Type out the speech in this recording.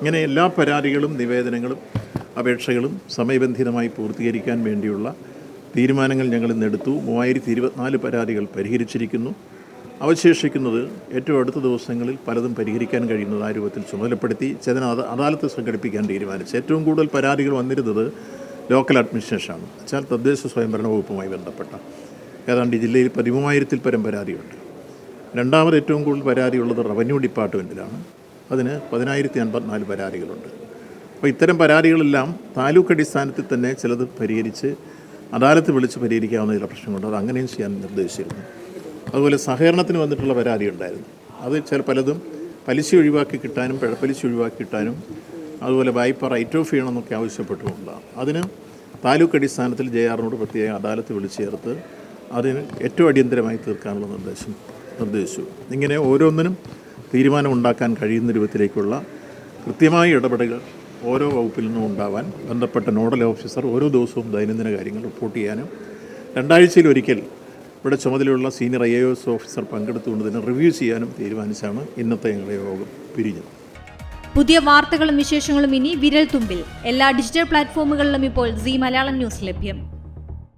ഇങ്ങനെ എല്ലാ പരാതികളും നിവേദനങ്ങളും അപേക്ഷകളും സമയബന്ധിതമായി പൂർത്തീകരിക്കാൻ വേണ്ടിയുള്ള തീരുമാനങ്ങൾ ഞങ്ങൾ ഇന്നെടുത്തു മൂവായിരത്തി ഇരുപത്തിനാല് പരാതികൾ പരിഹരിച്ചിരിക്കുന്നു. അവശേഷിക്കുന്നത് ഏറ്റവും അടുത്ത ദിവസങ്ങളിൽ പലതും പരിഹരിക്കാൻ കഴിയുന്നത് ആ രൂപത്തിൽ ചുമതലപ്പെടുത്തി ചെതന അദ- അദാലത്ത് സംഘടിപ്പിക്കാൻ തീരുമാനിച്ചു. ഏറ്റവും കൂടുതൽ പരാതികൾ വന്നിരുന്നത് ലോക്കൽ അഡ്മിനിസ്ട്രേഷനാണ്. വെച്ചാൽ തദ്ദേശ സ്വയംഭരണ വകുപ്പുമായി ബന്ധപ്പെട്ട ഏതാണ്ട് ഈ ജില്ലയിൽ പതിമൂവായിരത്തിൽ പരം പരാതിയുണ്ട്. രണ്ടാമത് ഏറ്റവും കൂടുതൽ പരാതിയുള്ളത് റവന്യൂ ഡിപ്പാർട്ട്മെന്റിലാണ് അതിന് പതിനായിരത്തി അൻപത്തിനാല് പരാതികളുണ്ട്. അപ്പോൾ ഇത്തരം പരാതികളെല്ലാം താലൂക്ക് അടിസ്ഥാനത്തിൽ തന്നെ ചിലത് പരിഹരിച്ച് അദാലത്ത് വിളിച്ച് പരിഹരിക്കാവുന്ന ചില പ്രശ്നങ്ങളുണ്ട്. അത് അങ്ങനെയും ചെയ്യാൻ നിർദ്ദേശിച്ചിരുന്നു. അതുപോലെ സഹകരണത്തിന് വന്നിട്ടുള്ള പരാതി ഉണ്ടായിരുന്നു. അത് ചില പലതും പലിശ ഒഴിവാക്കി കിട്ടാനും പിഴപ്പലിശ ഒഴിവാക്കി കിട്ടാനും അതുപോലെ വായ്പ റൈറ്റ് ഓഫ് ചെയ്യണമെന്നൊക്കെ ആവശ്യപ്പെട്ടുകൊണ്ടാണ്. അതിന് താലൂക്ക് അടിസ്ഥാനത്തിൽ ജെ ആറിനോട് പ്രത്യേക അദാലത്ത് വിളിച്ചു ചേർത്ത് അതിന് ഏറ്റവും അടിയന്തരമായി തീർക്കാനുള്ള നിർദ്ദേശം നിർദ്ദേശിച്ചു. ഇങ്ങനെ ഓരോന്നിനും തീരുമാനമുണ്ടാക്കാൻ കഴിയുന്ന രൂപത്തിലേക്കുള്ള കൃത്യമായ ഇടപെടലുകൾ ഓരോ വകുപ്പിൽ നിന്നും ഉണ്ടാവാൻ ബന്ധപ്പെട്ട നോഡൽ ഓഫീസർ ഓരോ ദിവസവും ദൈനംദിന കാര്യങ്ങൾ റിപ്പോർട്ട് ചെയ്യാനും രണ്ടാഴ്ചയിൽ ഒരിക്കൽ ഇവിടെ ചുമതലയുള്ള senior I A S officer പങ്കെടുത്തുകൊണ്ട് റിവ്യൂ ചെയ്യാനും തീരുമാനിച്ചാണ് ഇന്നത്തെ ഞങ്ങളുടെ യോഗം പിരിഞ്ഞത്. പുതിയ വാർത്തകളും വിശേഷങ്ങളും ഇനി വിരൽ തുമ്പിൽ എല്ലാ ഡിജിറ്റൽ പ്ലാറ്റ്ഫോമുകളിലും ഇപ്പോൾ സി മലയാളം ന്യൂസ് ലഭ്യം.